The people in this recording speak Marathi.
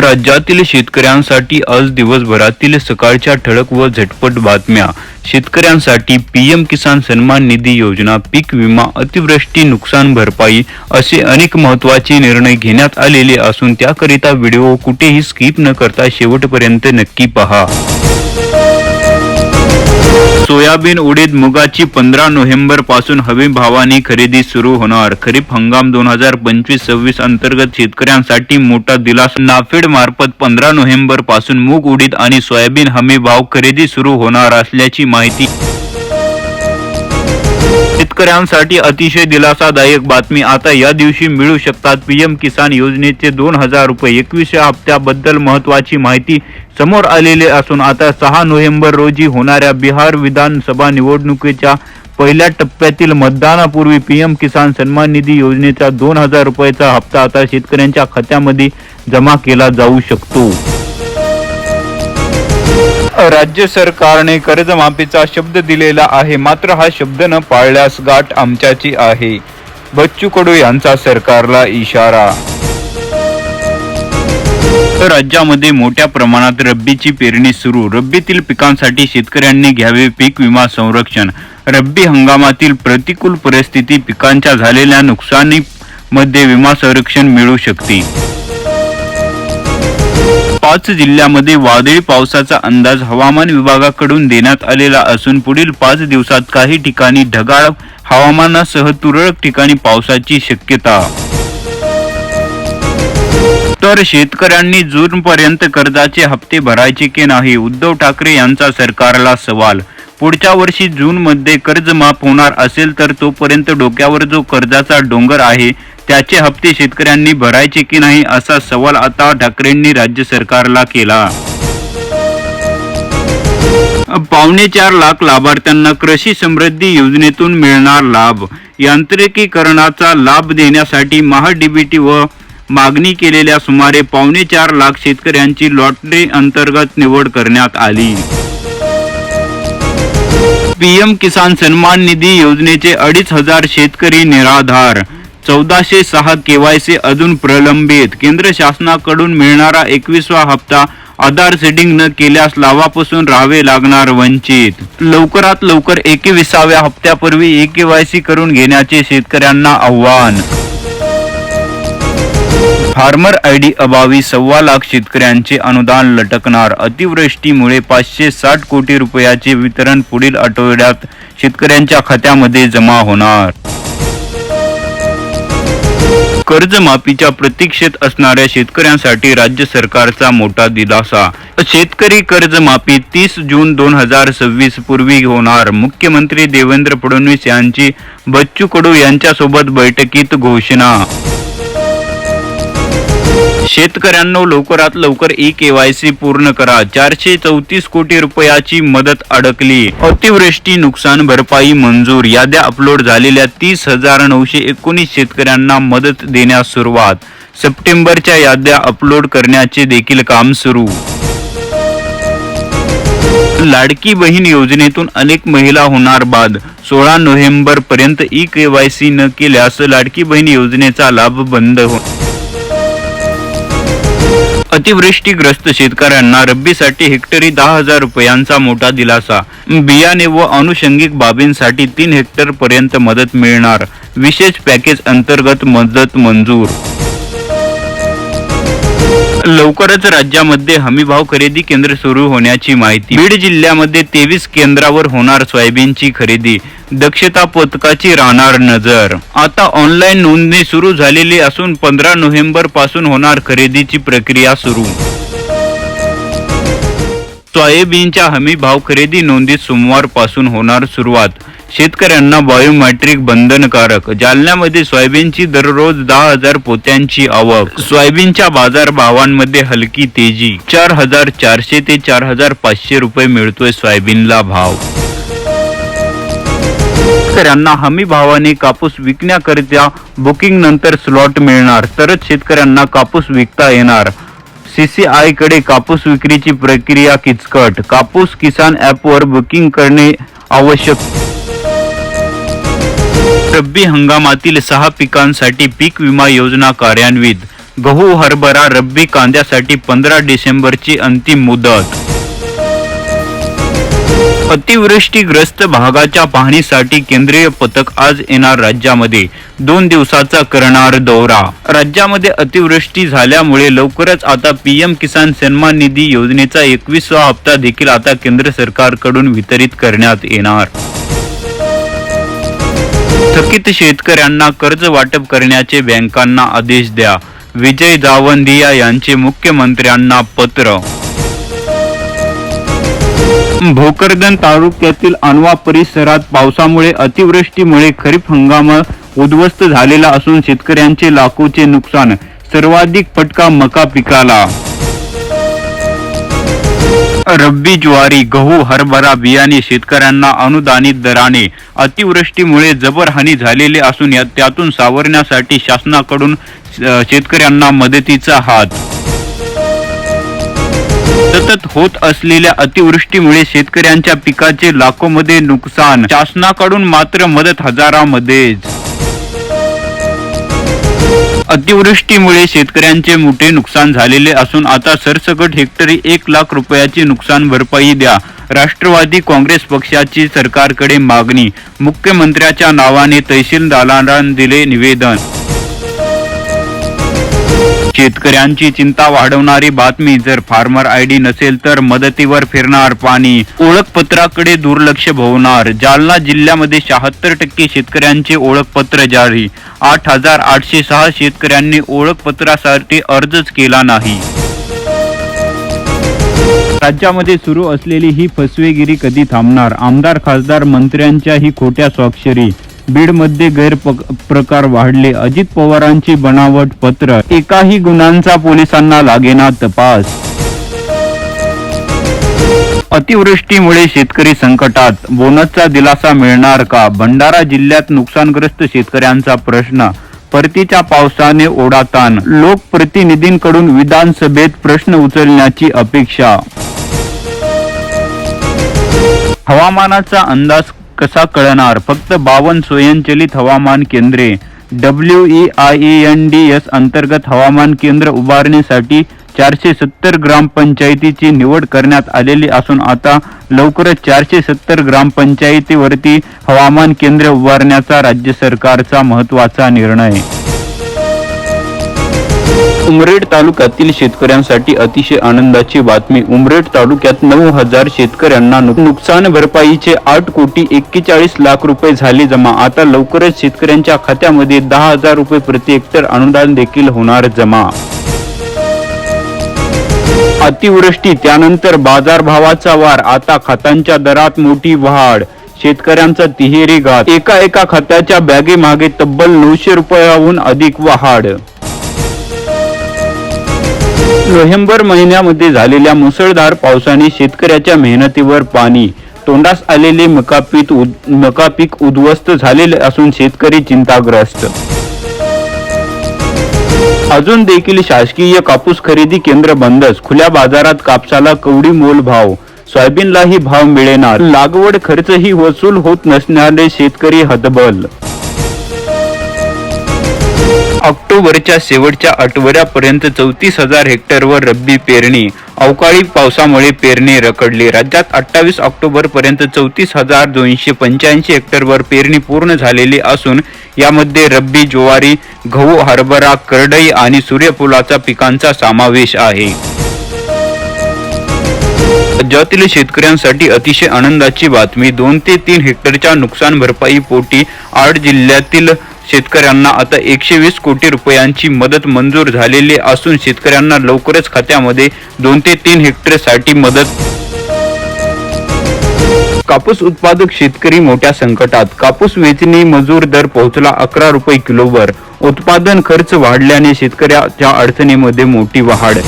राज्यातील शेतकऱ्यांसाठी आज दिवसभरातील सकाळच्या ठळक व झटपट बातम्या. शेतकऱ्यांसाठी पीएम किसान सन्मान निधी योजना पीक विमा अतिवृष्टी नुकसान भरपाई असे अनेक महत्त्वाचे निर्णय घेण्यात आलेले असून त्याकरिता व्हिडिओ कुठेही स्किप न करता शेवटपर्यंत नक्की पहा. सोयाबीन उडीद मुगाची पंधरा नोव्हेंबरपासून हमी भावाने खरेदी सुरू होणार. खरीप हंगाम दोन हजार पंचवीस सव्वीस अंतर्गत शेतकऱ्यांसाठी मोठा दिलासा. नाफेड मार्फत पंधरा नोव्हेंबरपासून मूग उडीद आणि सोयाबीन हमी भाव खरेदी सुरू होणार असल्याची माहिती शेतकऱ्यांसाठी अतिशय दिलासादायक बातमी आता या दिवशी मिळू शकतात. पीएम किसान योजनेचे दोन हजार रुपये. एकवीसशे हप्त्याबद्दल महत्वाची माहिती समोर आलेली असून आता सहा नोव्हेंबर रोजी होणाऱ्या बिहार विधानसभा निवडणुकीच्या पहिल्या टप्प्यातील मतदानापूर्वी पीएम किसान सन्मान निधी योजनेचा दोन हजार रुपयाचा हप्ता आता शेतकऱ्यांच्या खात्यामध्ये जमा केला जाऊ शकतो. राज्य सरकारने कर्जमाफीचा शब्द दिलेला आहे. मात्र हा शब्द न पाळल्यास गाठ आमच्याची आहे. बच्चू कडू यांचा सरकारला इशारा. राज्यामध्ये मोठ्या प्रमाणात रब्बीची पेरणी सुरू. रब्बीतील पिकांसाठी शेतकऱ्यांनी घ्यावे पीक विमा संरक्षण. रब्बी हंगामातील प्रतिकूल परिस्थिती पिकांच्या झालेल्या नुकसानीमध्ये विमा संरक्षण मिळू शकते. पाच जिल्ह्यामध्ये वादळी पावसाचा अंदाज हवामान विभागाकडून देण्यात आलेला असून पुढील पाच दिवसात काही ठिकाणी ढगाळ हवामानासह तुरळक ठिकाणी पावसाची शक्यता. तर शेतकऱ्यांनी जून पर्यंत कर्जाचे हप्ते भरायचे की नाही उद्धव ठाकरे यांचा सरकारला सवाल. पुढच्या वर्षी जून मध्ये कर्ज माफ होणार असेल तर तोपर्यंत डोक्यावर जो कर्जाचा डोंगर आहे त्याचे हप्ते शेतकऱ्यांनी भरायचे की नाही असा सवाल आता ठाकरेंनी राज्य सरकारला केला. पावणे चार लाख लाभार्थ्यांना कृषी समृद्धी योजनेतून मिळणार लाभ. यांत्रिकीकरणाचा लाभ देण्यासाठी महाडीबीटी व मागणी केलेल्या सुमारे पावणे चार लाख शेतकऱ्यांची लॉटरी अंतर्गत निवड करण्यात आली. पीएम किसान सन्मान निधी योजनेचे अडीच हजार शेतकरी निराधार. चौदाशे सहा केवायसी अजून प्रलंबित. केंद्र शासनाकडून मिळणारा एकवीसवा हप्ता आधार सेटिंग न केल्यास लाभापासून राहावे लागणार वंचित. लवकरात लवकर एकविसाव्या हप्त्यापूर्वी ई केवायसी करून घेण्याचे शेतकऱ्यांना आव्हान. फार्मर आय डी अभावी सव्वा लाख शेतकऱ्यांचे अनुदान लटकणार. अतिवृष्टीमुळे पाचशे साठ कोटी रुपयाचे वितरण पुढील आठवड्यात शेतकऱ्यांच्या खात्यामध्ये जमा होणार. कर्जमाफीच्या प्रतीक्षेत असणाऱ्या शेतकऱ्यांसाठी राज्य सरकारचा मोठा दिलासा. शेतकरी कर्जमाफी तीस जून दोन हजार सव्वीस पूर्वी होणार. मुख्यमंत्री देवेंद्र फडणवीस यांची बच्चू कडू यांच्यासोबत बैठकीत घोषणा शेतकऱ्यांना लवकरात लवकर ई केवायसी पूर्ण करा. चारशे चौतीस कोटी रुपयाची मदत अडकली. अतिवृष्टी नुकसान भरपाई मंजूर. याद्या अपलोड झालेल्या तीस हजार नऊशे एकोणीस शेतकऱ्यांना मदत देण्यास सुरुवात. सप्टेंबरच्या याद्या अपलोड करण्याचे देखील काम सुरू. लाडकी बहीण योजनेतून अनेक महिला होणार बाद. सोळा नोव्हेंबर पर्यंत ई केवायसी न केल्यास लाडकी बहीण योजनेचा लाभ बंद हो अतिवृष्टीग्रस्त शेतकऱ्यांना रब्बीसाठी हेक्टरी दहा हजार रुपयांचा मोठा दिलासा. बियाणे व अनुषंगिक बाबींसाठी तीन हेक्टर पर्यंत मदत मिळणार. विशेष पॅकेज अंतर्गत मदत मंजूर लवकरच राज्यामध्ये हमीभाव खरेदी केंद्र सुरू होण्याची माहिती. बीड जिल्ह्यामध्ये तेवीस केंद्रावर होणार सोयाबीनची खरेदी. दक्षता पथकाची राहणार नजर. आता ऑनलाईन नोंदणी सुरू झालेली असून पंधरा नोव्हेंबरपासून होणार खरेदीची प्रक्रिया सुरू. सोयाबीनच्या हमी भाव खरेदी नोंदीत सोमवारपासून होणार सुरुवात. शेतकऱ्यांना बायोमेट्रिक बंधनकारक. जालन्यामध्ये सोयाबीनची दररोज दहा हजार पोत्यांची आवक. सोयाबीनच्या बाजार भावांमध्ये हलकी तेजी. चार हजार चारशे ते चार हजार पाचशे रुपये मिळतोय सोयाबीनला भाव. शेतकऱ्यांना हमी भावाने कापूस विकण्याकरिता बुकिंग नंतर स्लॉट मिळणार. तरच शेतकऱ्यांना कापूस विकता येणार. सीसीआयकडे कापूस विक्रीची प्रक्रिया किचकट. कापूस किसान ॲपवर बुकिंग करणे आवश्यक रब्बी हंगामातील सहा पिकांसाठी पीक विमा योजना कार्यान्वित. गहू हरभरा रब्बी कांद्यासाठी पंधरा डिसेंबरची अंतिम मुदत. अतिवृष्टीग्रस्त भागाच्या पाहणीसाठी केंद्रीय पथक आज येणार राज्यामध्ये. दोन दिवसाचा करणार दौरा. राज्यामध्ये अतिवृष्टी झाल्यामुळे लवकरच आता पीएम किसान सन्मान निधी योजनेचा एकवीसवा हप्ता देखील आता केंद्र सरकारकडून वितरित करण्यात येणार. थकीत शेतकऱ्यांना कर्ज वाटप करण्याचे बँकांना आदेश द्या. विजय जावंदिया यांचे मुख्यमंत्र्यांना पत्र. भोकरदन तालुक्यातील अनवा परिसरात पावसामुळे अतिवृष्टीमुळे खरीप हंगाम उद्ध्वस्त झालेला असून शेतकऱ्यांचे लाखोचे नुकसान. सर्वाधिक फटका मका पिकाला. रब्बी ज्वारी गहू हरभरा बियाणे शेतकऱ्यांना अनुदानित दराने अतिवृष्टीमुळे जबर हानी झालेली असून या- त्यातून सावरण्यासाठी शासनाकडून शेतकऱ्यांना मदतीचा हात. सतत होत असलेल्या अतिवृष्टीमुळे शेतकऱ्यांच्या पिकाचे लाखोमध्ये नुकसान. शासनाकडून मात्र मदत हजारामध्येच. अतिवृष्टीमुळे शेतकऱ्यांचे मोठे नुकसान झालेले असून आता सरसकट हेक्टरी एक लाख रुपयाची नुकसान भरपाई द्या. राष्ट्रवादी काँग्रेस पक्षाची सरकारकडे मागणी. मुख्यमंत्र्याच्या नावाने तहसीलदारांना दिले निवेदन. शेतकऱ्यांची चिंता वाढवणारी बातमी जर फार्मर आयडी नसेल तर मदतीवर फिरणार पाणी. ओळखपत्राकडे दुर्लक्ष भवणार. जालना जिल्ह्यामध्ये शहात्तर टक्के शेतकऱ्यांचे ओळखपत्र जारी. आठ हजार आठशे सहा शेतकऱ्यांनी ओळखपत्रासाठी अर्जच केला नाही. राज्यामध्ये सुरू असलेली ही फसवेगिरी कधी थांबणार? आमदार खासदार मंत्र्यांच्या ही खोट्या स्वाक्षरी. बीडमध्ये गैरप्रकार वाढले. अजित पवारांची बनावट पत्र. एकाही गुन्ह्यांचा पोलिसांना लागेना तपास. अतिवृष्टीमुळे शेतकरी संकटात. बोनसचा दिलासा मिळणार का? भंडारा जिल्ह्यात नुकसानग्रस्त शेतकऱ्यांचा प्रश्न. परतीच्या पावसाने ओढाताण. लोकप्रतिनिधींकडून विधानसभेत प्रश्न उचलण्याची अपेक्षा. हवामानाचा अंदाज कसा कळणार? फक्त बावन स्वयंचलित हवामान केंद्रे W E I N D S अंतर्गत हवामान केंद्र उभारण्यासाठी चारशे सत्तर ग्रामपंचायतीची निवड करण्यात आलेली असून आता लवकरच चारशे सत्तर ग्रामपंचायतीवरती हवामान केंद्र उभारण्याचा राज्य सरकारचा महत्त्वाचा निर्णय. उमरेड तालुक्यातील शेतकऱ्यांसाठी अतिशय आनंदाची बातमी. उमरेड तालुक्यात नऊ हजार शेतकऱ्यांना नुकसान भरपाईचे आठ कोटी एक्केचाळीस लाख रुपये झाले जमा. आता लवकरच शेतकऱ्यांच्या खात्यामध्ये दहा हजार रुपये प्रति हेक्टर अनुदान देखील होणार जमा. अतिवृष्टी त्यानंतर बाजारभावाचा वार आता खतांच्या दरात मोठी वाढ. शेतकऱ्यांचा तिहेरी घात. एका एका खात्याच्या बॅगे मागे तब्बल नऊशे रुपयाहून अधिक वाढ. नोव्हेंबर महिन्यामध्ये झालेल्या मुसळधार पावसाने शेतकऱ्याच्या मेहनतीवर पाणी तोंडास आलेले मकापीक उद- मकापीक उद्ध्वस्त झालेले असून शेतकरी चिंताग्रस्त. अजून देखील शासकीय कापूस खरेदी केंद्र बंदच खुल्या बाजारात कापसाला कवडी मोल भाव सोयाबीनलाही भाव मिळेना लागवड खर्चही वसूल होत नसणारे शेतकरी हतबल ऑक्टोबरच्या शेवटच्या आठवड्यापर्यंत चौतीस हजार हेक्टरवर रब्बी पेरणी. अवकाळी पावसामुळे पेरणी रखडली. राज्यात अठ्ठावीस ऑक्टोबरपर्यंत चौतीस हजार दोनशे पंच्याऐंशी हेक्टरवर पेरणी पूर्ण झालेली असून यामध्ये रब्बी ज्वारी गहू हरभरा करडई आणि सूर्यफुलाचा पिकांचा समावेश आहे. राज्यातील शेतकऱ्यांसाठी अतिशय आनंदाची बातमी दोन ते तीन हेक्टरच्या नुकसान भरपाई पोटी आठ जिल्ह्यातील शेतकऱ्यांना आता एकशे वीस कोटी रुपयांची मदत मंजूर झालेली असून शेतकऱ्यांना लवकरच खात्यामध्ये दोन ते तीन हेक्टरसाठी मदत. कापूस उत्पादक शेतकरी मोठ्या संकटात. कापूस वेचणी मजूर दर पोहोचला अकरा रुपये किलोवर. उत्पादन खर्च वाढल्याने शेतकऱ्याच्या अडचणीमध्ये मोठी वाढ.